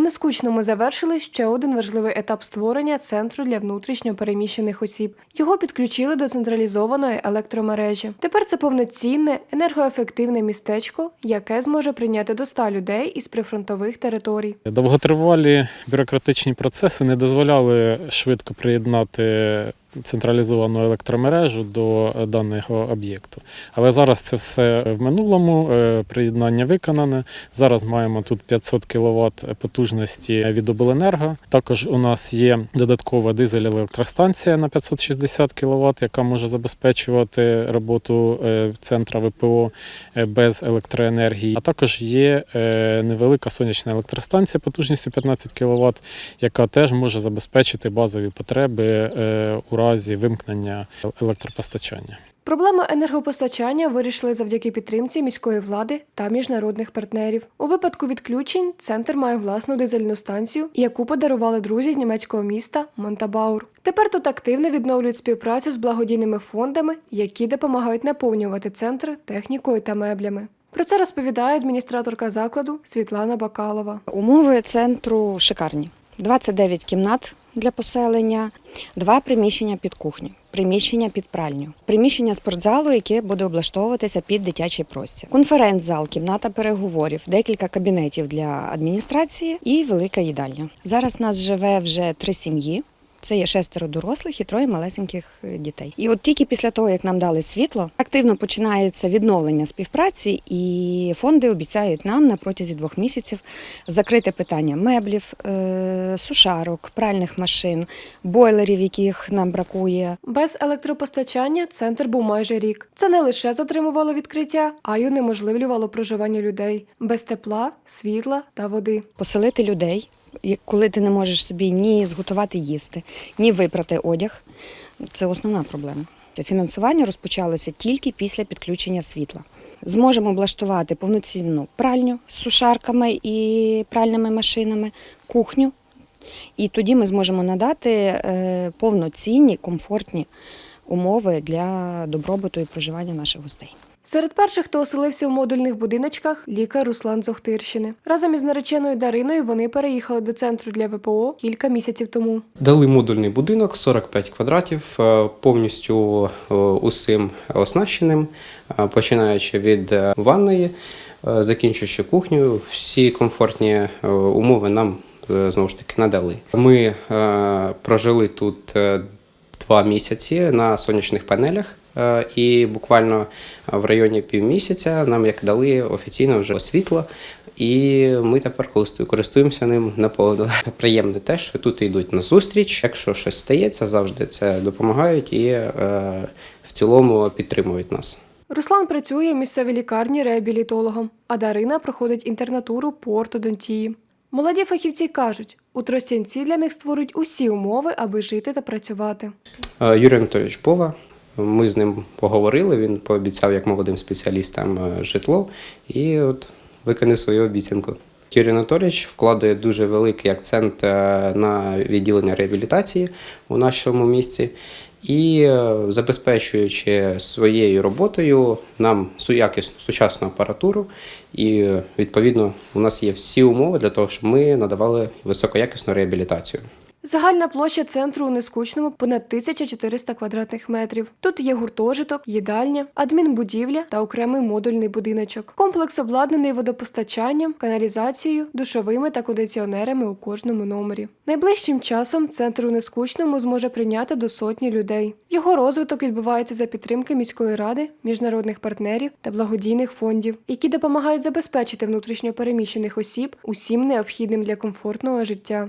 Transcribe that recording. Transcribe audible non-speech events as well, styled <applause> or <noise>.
У Нескучному завершили ще один важливий етап створення центру для внутрішньо переміщених осіб. Його підключили до централізованої електромережі. Тепер це повноцінне енергоефективне містечко, яке зможе прийняти до 100 людей із прифронтових територій. Довготривалі бюрократичні процеси не дозволяли швидко приєднати централізовану електромережу до даного об'єкту. Але зараз це все в минулому, е, приєднання виконане. Зараз маємо тут 500 кВт потужності від обленерго. Також у нас є додаткова дизель-електростанція на 560 кВт, яка може забезпечувати роботу е, центра ВПО е, без електроенергії. А також є е, невелика сонячна електростанція потужністю 15 кВт, яка теж може забезпечити базові потреби е, у разі вимкнення електропостачання. Проблему енергопостачання вирішили завдяки підтримці міської влади та міжнародних партнерів. У випадку відключень центр має власну дизельну станцію, яку подарували друзі з німецького міста Монтабаур. Тепер тут активно відновлюють співпрацю з благодійними фондами, які допомагають наповнювати центр технікою та меблями. Про це розповідає адміністраторка закладу Світлана Бакалова. Умови центру шикарні. 29 кімнат для поселення, два приміщення під кухню, приміщення під пральню, приміщення спортзалу, яке буде облаштовуватися під дитячий простір, конференц-зал, кімната переговорів, декілька кабінетів для адміністрації і велика їдальня. Зараз нас живе вже три сім'ї. Це є шестеро дорослих і троє малесеньких е, дітей. І от тільки після того, як нам дали світло, активно починається відновлення співпраці, і фонди обіцяють нам на протязі двох місяців закрити питання меблів, е, сушарок, пральних машин, бойлерів, яких нам бракує. Без електропостачання центр був майже рік. Це не лише затримувало відкриття, а й унеможливлювало проживання людей без тепла, світла та води. Поселити людей, коли ти не можеш собі ні зготувати їсти, ні випрати одяг. Це основна проблема. Фінансування розпочалося тільки після підключення світла. Зможемо облаштувати повноцінну пральню з сушарками і пральними машинами, кухню. І тоді ми зможемо надати е, повноцінні, комфортні умови для добробуту і проживання наших гостей. Серед перших, хто оселився у модульних будиночках, лікар Руслан з Охтирщини. Разом із нареченою Дариною вони переїхали до центру для ВПО кілька місяців тому. Дали модульний будинок 45 квадратів, е, повністю е, усім оснащеним, е, починаючи від ванної, закінчуючи кухнею. Всі комфортні умови нам знову ж таки надали. Ми е, прожили тут два місяці на сонячних панелях. е, І буквально в районі півмісяця нам як дали офіційно вже світло, і ми тепер користу- користуємося ним наповно. <laughs> Приємне те, що тут йдуть на зустріч. Якщо щось стається, завжди це допомагають і е, в цілому підтримують нас. Руслан працює в місцевій лікарні реабілітологом, а Дарина проходить інтернатуру по ортодонтії. Молоді фахівці кажуть, у Тростянці для них створюють усі умови, аби жити та працювати. Е, Юрій Анатолійович Пова. Ми з ним поговорили. Він пообіцяв як молодим спеціалістам е, житло і от виконав свою обіцянку. Юрій Анатолійович вкладає дуже великий акцент е, на відділення реабілітації у нашому місці і е, забезпечуючи своєю роботою нам суякісну сучасну апаратуру, і е, відповідно у нас є всі умови для того, щоб ми надавали високоякісну реабілітацію. Загальна площа центру у Нескучному понад 1400 квадратних метрів. Тут є гуртожиток, їдальня, адмінбудівля та окремий модульний будиночок. Комплекс обладнаний водопостачанням, каналізацією, душовими та кондиціонерами у кожному номері. Найближчим часом центр у Нескучному зможе прийняти до сотні людей. Його розвиток відбувається за підтримки міської ради, міжнародних партнерів та благодійних фондів, які допомагають забезпечити внутрішньо переміщених осіб усім необхідним для комфортного життя.